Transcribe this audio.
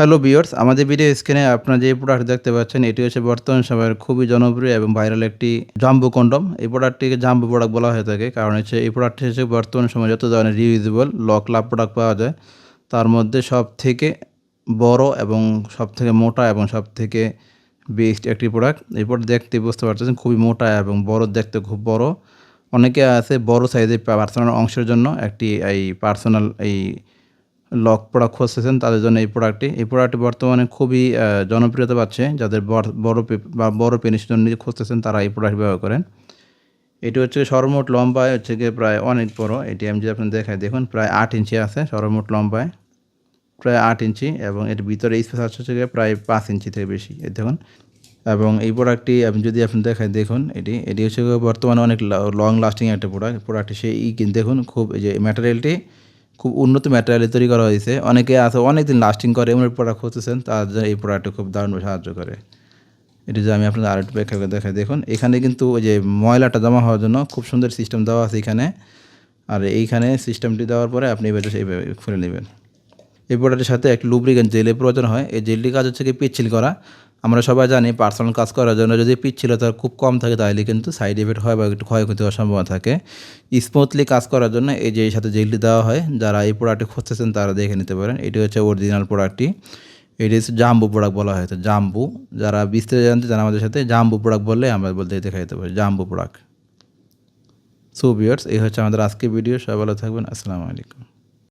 Hello বিয়ার্স আমাদের video স্ক্রিনে আপনারা যে প্রোডাক্ট দেখতে পাচ্ছেন, এটি হচ্ছে বর্তমান সময়ের খুবই জনপ্রিয় এবং ভাইরাল একটি জাম্বু কন্ডম এই প্রোডাক্টটিকে জাম্বু প্রোডাক্ট বলা হয়ে থাকে, কারণ হচ্ছে এই প্রোডাক্টটি হচ্ছে বর্তমান সময়ে যত ধরনের রিউজেবল লক লাভ প্রোডাক্ট পাওয়া যায়, তার মধ্যে সব থেকে বড় এবং সব থেকে মোটা এবং সব থেকে বেস্ট একটি প্রোডাক্ট এই প্রোডাক্ট দেখতে বুঝতে পারতেছেন, খুবই মোটা এবং বড়, দেখতে খুব বড়। অনেকে আছে বড় সাইজের পার্সোনাল অংশের জন্য, একটি এই পার্সোনাল এই লক প্রোডাক্ট খুঁজতেছেন, তাদের জন্য এই প্রোডাক্টটি এই প্রোডাক্টটি বর্তমানে খুবই জনপ্রিয়তা পাচ্ছে। যাদের বড়- বা বড় পেনিস জন্য খুঁজতেছেন, তারা এই প্রোডাক্ট ব্যবহার করেন। এটি হচ্ছে সর্বমোট লম্বায় হচ্ছে গিয়ে প্রায় অনেক বড়। এটি আমি যদি আপনি দেখাই, দেখুন প্রায় আট ইঞ্চি আছে সর্বমোট লম্বায়। প্রায় আট ইঞ্চি এবং এর ভিতরে স্পেস আছে হচ্ছে প্রায় পাঁচ ইঞ্চি থেকে বেশি, এই দেখুন। এবং এই প্রোডাক্টটি আপনি যদি আপনি দেখাই, দেখুন এটি এটি হচ্ছে বর্তমানে অনেক লং লাস্টিং একটা প্রোডাক্ট প্রোডাক্টটি সেই দেখুন খুব এই যে ম্যাটেরিয়ালটি খুব উন্নত ম্যাটেরিয়ালে তৈরি করা হয়েছে। অনেকে আছে অনেক দিন লাস্টিং করে, এমন প্রোডাক্ট খুঁজতেছেন, তার জন্য এই প্রোডাক্টটা খুব দারুণভাবে সাহায্য করে। এটি যে আমি আপনাদের আরেকটু ব্যাখ্যা করে দেখাই, দেখুন, এখানে কিন্তু ওই যে ময়লাটা জমা হওয়ার জন্য খুব সুন্দর সিস্টেম দেওয়া আছে এখানে। আর এইখানে সিস্টেমটি দেওয়ার পরে আপনি এবার সেইভাবে খুলে নেবেন। এই প্রোডাক্টের সাথে একটি লুব্রিকেন্ট জেলের প্রয়োজন হয়। এই জেলটির কাজ হচ্ছে কি পিচ্ছিল করা। আমরা সবাই জানি পার্সোনাল কাজ করার জন্য যদি পিচ্ছিলতা খুব কম থাকে, তাহলে কিন্তু সাইড এফেক্ট হয় বা একটু ক্ষয়ক্ষতি হওয়ার সম্ভাবনা থাকে। স্মুথলি কাজ করার জন্য এই যে এর সাথে জেলটি দেওয়া হয়, যারা এই প্রোডাক্টটি খুঁজতেছেন তারা দেখে নিতে পারেন। এটি হচ্ছে অরিজিনাল প্রোডাক্টটি এটি হচ্ছে জাম্বু প্রোডাক্ট বলা হয়। তো জাম্বু যারা বিস্তারিত জানতে চান আমাদের সাথে জাম্বু প্রোডাক্ট বললে আমরা বলতে দেখা যেতে পারি জাম্বু প্রোডাক্ট সো বিয়ার্স এই হচ্ছে আমাদের আজকের ভিডিও সবাই ভালো থাকবেন। আসসালামু আলাইকুম।